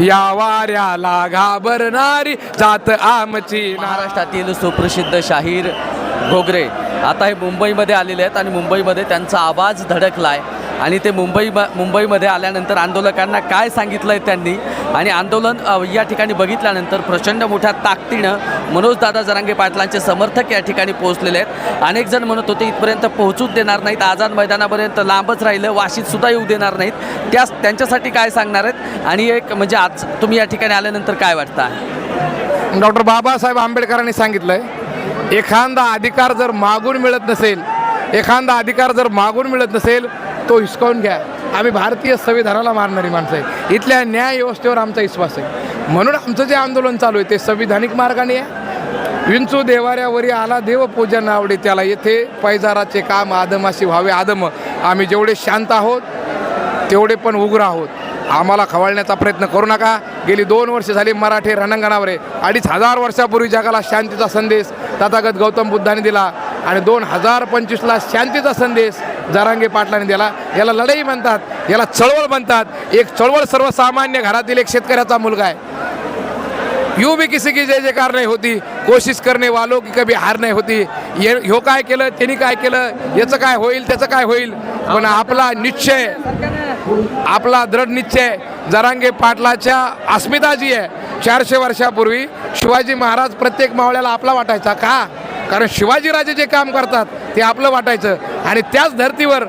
या वाऱ्याला घाबरणारी जात आमची महाराष्ट्रातील सुप्रसिद्ध शाहीर घोगरे. आता हे मुंबईमध्ये आलेले आहेत आणि मुंबईमध्ये त्यांचा आवाज धडकला आहे आणि ते मुंबई मुंबईमध्ये आल्यानंतर आंदोलकांना काय सांगितलं आहे त्यांनी? आणि आंदोलन या ठिकाणी बघितल्यानंतर प्रचंड मोठ्या ताकदीनं मनोजदादा जरांगे पाटलांचे समर्थक या ठिकाणी पोहोचलेले आहेत. अनेक जण म्हणत होते इथपर्यंत पोहोचूच देणार नाहीत. आझाद मैदानापर्यंत लांबच राहिलं. वाशीतसुद्धा येऊ देणार नाहीत. त्या त्यांच्यासाठी काय सांगणार आहेत? आणि एक म्हणजे आज तुम्ही या ठिकाणी आल्यानंतर काय वाटतं? डॉक्टर बाबासाहेब आंबेडकरांनी सांगितलंय एखादा अधिकार जर मागून मिळत नसेल एखादा अधिकार जर मागून मिळत नसेल तो हिसकावून घ्या. आम्ही भारतीय संविधानाला मारणारी माणसं आहे. इथल्या न्याय व्यवस्थेवर आमचा विश्वास आहे. म्हणून आमचं जे आंदोलन चालू आहे ते संविधानिक मार्गाने आहे. विंचू देवाऱ्यावरी आला देव पूजन आवडे त्याला येथे पैजाराचे काम आदमाशी व्हावे. आदम आम्ही जेवढे शांत आहोत तेवढे पण उग्र आहोत. आम्हाला खवळण्याचा प्रयत्न करू नका. गेली दोन वर्ष झाली मराठी रणांगणावर आहे. अडीच हजार वर्षापूर्वी जगाला शांतीचा संदेश तथागत गौतम बुद्धाने दिला. आणि दोन हजार पंचवीसला शांतीचा संदेश जरांगे पाटलाने दिला. याला लढाई म्हणतात याला चळवळ म्हणतात. एक चळवळ सर्वसामान्य घरातील एक शेतकऱ्याचा मुलगा आहे. यू भी किसी की जय जयकार नाही होती. कोशिश करणे वालो की कभी हार नाही होती. ये ह्यो काय केलं त्यांनी काय केलं याचं काय होईल त्याचं काय होईल? पण आपला निश्चय आपला दृढ निश्चय जरांगे पाटलाच्या अस्मिता जी आहे. चारशे वर्षापूर्वी शिवाजी महाराज प्रत्येक मावळ्याला आपला वाटायचा का? कारण शिवाजीराजे जे काम करतात ते आपलं वाटायचं. आणि त्याच धर्तीवर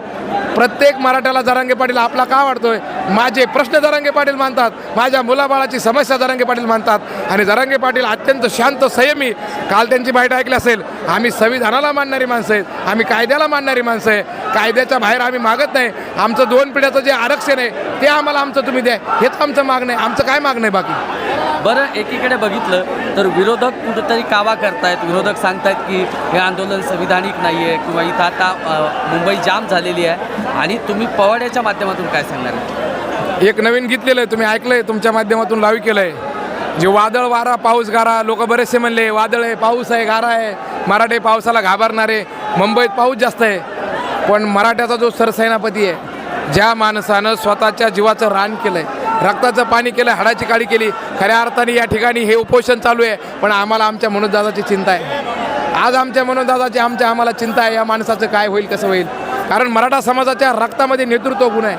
प्रत्येक मराठ्याला जरांगे पाटील आपला का वाटतोय माझे प्रश्न जरांगे पाटील मानतात माझ्या मुलाबाळाची समस्या जरांगे पाटील मानतात. आणि जरांगे पाटील अत्यंत शांत संयमी. काल त्यांची बाईट ऐकली असेल आम्ही संविधानाला मानणारी माणसं आहेत. आम्ही कायद्याला मानणारी माणसं आहे. कायद्याच्या बाहेर आम्ही मागत नाही. आमचं दोन पिढ्याचं जे आरक्षण आहे ते आम्हाला आमचं तुम्ही द्या. हेच आमचं मागणं आहे. आमचं काय मागणं आहे बाकी? बरं एकीकडे बघितलं तर विरोधक कुठंतरी कावा करतायत. विरोधक सांगतायत की हे आंदोलन संविधानिक नाही आहे किंवा इथं आता मुंबई जाम झालेली आहे. आणि तुम्ही पवाड्याच्या माध्यमातून काय सांगणार? आहे? एक नवीन गीत लिहिलंय. तुम्ही ऐकलंय? तुमच्या माध्यमातून लाईव्ह केलंय. जे वादळ वारा पाऊस गारा लोक बरेचसे म्हणले वादळ आहे पाऊस आहे गारा आहे. मराठे पावसाला घाबरणारे. मुंबईत पाऊस जास्त आहे पण मराठ्याचा जो सरसेनापती आहे ज्या माणसानं स्वतःच्या जीवाचं रान आहे रक्ताचं पाणी केलं हाडाची काळी केली खऱ्या अर्थाने या ठिकाणी हे उपोषण चालू आहे पण आम्हाला आमच्या मनोजदादाची चिंता आहे. आज आमच्या मनोजदादाची आमच्या आम्हाला चिंता आहे या माणसाचं काय होईल कसं होईल? कारण मराठा समाजाच्या रक्तामध्ये नेतृत्व गुण आहे.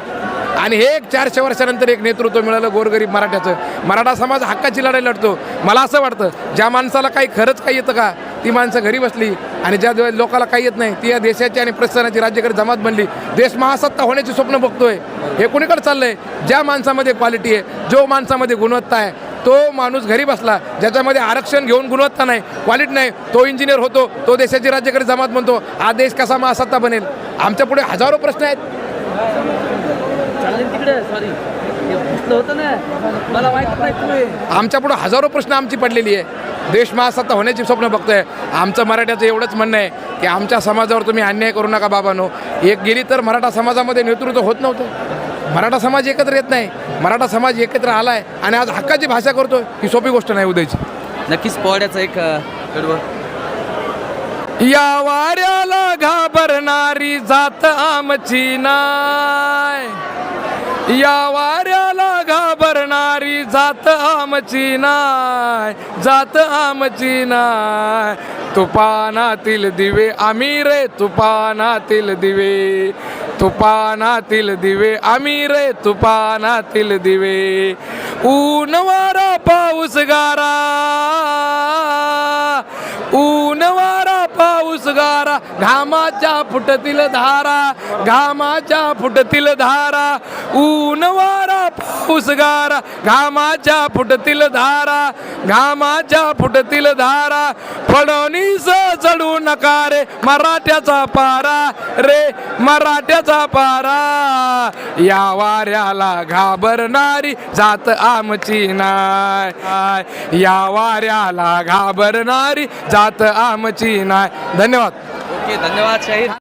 आणि हे एक चारशे वर्षानंतर एक नेतृत्व मिळालं गोरगरीब मराठ्याचं. मराठा समाज हक्काची लढाई लढतो. मला असं वाटतं ज्या माणसाला काही खरंच काही येतं का ती माणसं घरी बसली आणि ज्या दिवस लोकाला काही येत नाही ती या देशाची आणि प्रस्थानाची राज्यकरी जमात बनली. देश महासत्ता होण्याची स्वप्न बघतोय. हे कुणीकडे चाललंय? ज्या माणसामध्ये क्वालिटी आहे जो माणसामध्ये गुणवत्ता आहे तो माणूस घरी बसला ज्याच्यामध्ये आरक्षण घेऊन गुणवत्ता नाही क्वालिटी नाही तो इंजिनियर होतो तो देशाची राज्यकरी जमात बनतो. हा देश कसा महासत्ता बनेल? आमच्या पुढे हजारो प्रश्न आहेत. आमच्या पुढे हजारो प्रश्न आमची पडलेली आहे. देश महासत्ता होण्याची स्वप्न बघतोय. आमचं मराठ्याचं एवढंच म्हणणं आहे की आमच्या समाजावर तुम्ही अन्याय करू नका बाबानो. एक गेली तर मराठा समाजामध्ये नेतृत्व होत नव्हतं. मराठा समाज एकत्र येत नाही. मराठा समाज एकत्र आलाय आणि आज हक्काची भाषा करतोय ही सोपी गोष्ट नाही उद्याची. नक्कीच पवाड्याचं एक कडवं. या वाऱ्याला घाबरणारी जात आमची नाय. या वाऱ्याला घाबरणारी जात आमची नाय जात आमची नाय. तुपानातील दिवे आम्ही रे तुपानातील दिवे. तुपानातील दिवे आम्ही रे तुपानातील दिवे. ऊन वारा पाऊस गारा. ऊन वारा पाऊस गारा. घामाच्या फुटतील धारा घामाच्या फुटतील धारा. ऊ उसगार घामाच्या फुटतील धारा घामाच्या फुटतील धारा. फडणीस चढू नका रे मराठ्याचा पारा रे मराठ्याचा पारा. या वाऱ्याला घाबरणारी जात आमची नाय. या वाऱ्याला घाबरणारी जात आमची नाय. धन्यवाद. ओके धन्यवाद शाहीर